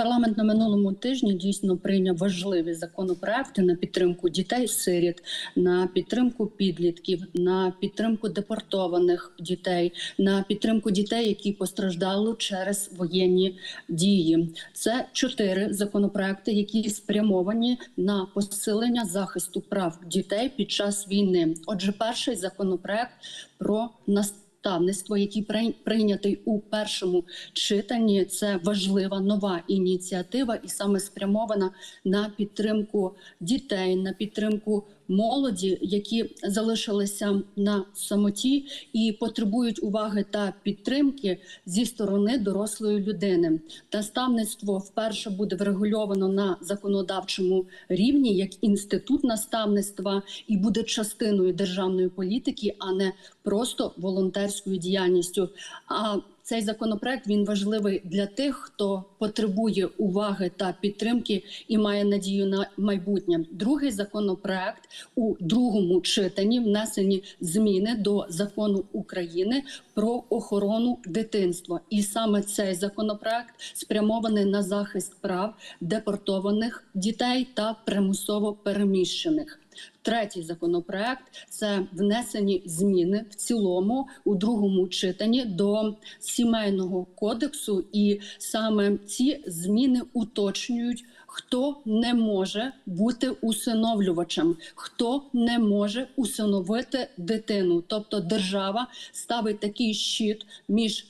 Парламент на минулому тижні дійсно прийняв важливі законопроекти на підтримку дітей-сиріт, на підтримку підлітків, на підтримку депортованих дітей, на підтримку дітей, які постраждали через воєнні дії. Це чотири законопроекти, які спрямовані на посилення захисту прав дітей під час війни. Отже, перший законопроект про наставництво, який прий- прийнятий у першому читанні, це важлива нова ініціатива, і саме спрямована на підтримку дітей, на підтримку молоді, які залишилися на самоті і потребують уваги та підтримки зі сторони дорослої людини. Наставництво вперше буде врегульовано на законодавчому рівні як інститут наставництва і буде частиною державної політики, а не просто волонтерською діяльністю. А цей законопроект він важливий для тих, хто потребує уваги та підтримки і має надію на майбутнє. Другий законопроект у другому читанні внесені зміни до закону України про охорону дитинства. І саме цей законопроект спрямований на захист прав депортованих дітей та примусово переміщених. Третій законопроект це внесені зміни в цілому у другому читанні до сімейного кодексу, і саме ці зміни уточнюють, хто не може бути усиновлювачем, хто не може усиновити дитину. Тобто держава ставить такий щит між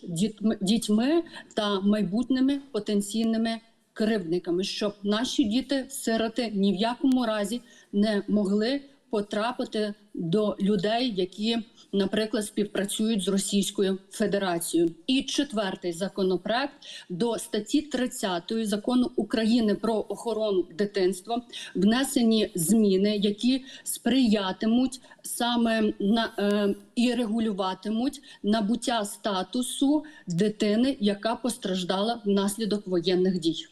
дітьми, та майбутніми потенційними кривдниками, щоб наші діти, сироти, ні в якому разі не могли потрапити до людей, які, наприклад, співпрацюють з Російською Федерацією. І четвертий законопроект до статті 30 закону України про охорону дитинства внесені зміни, які сприятимуть саме на е, і регулюватимуть набуття статусу дитини, яка постраждала внаслідок воєнних дій.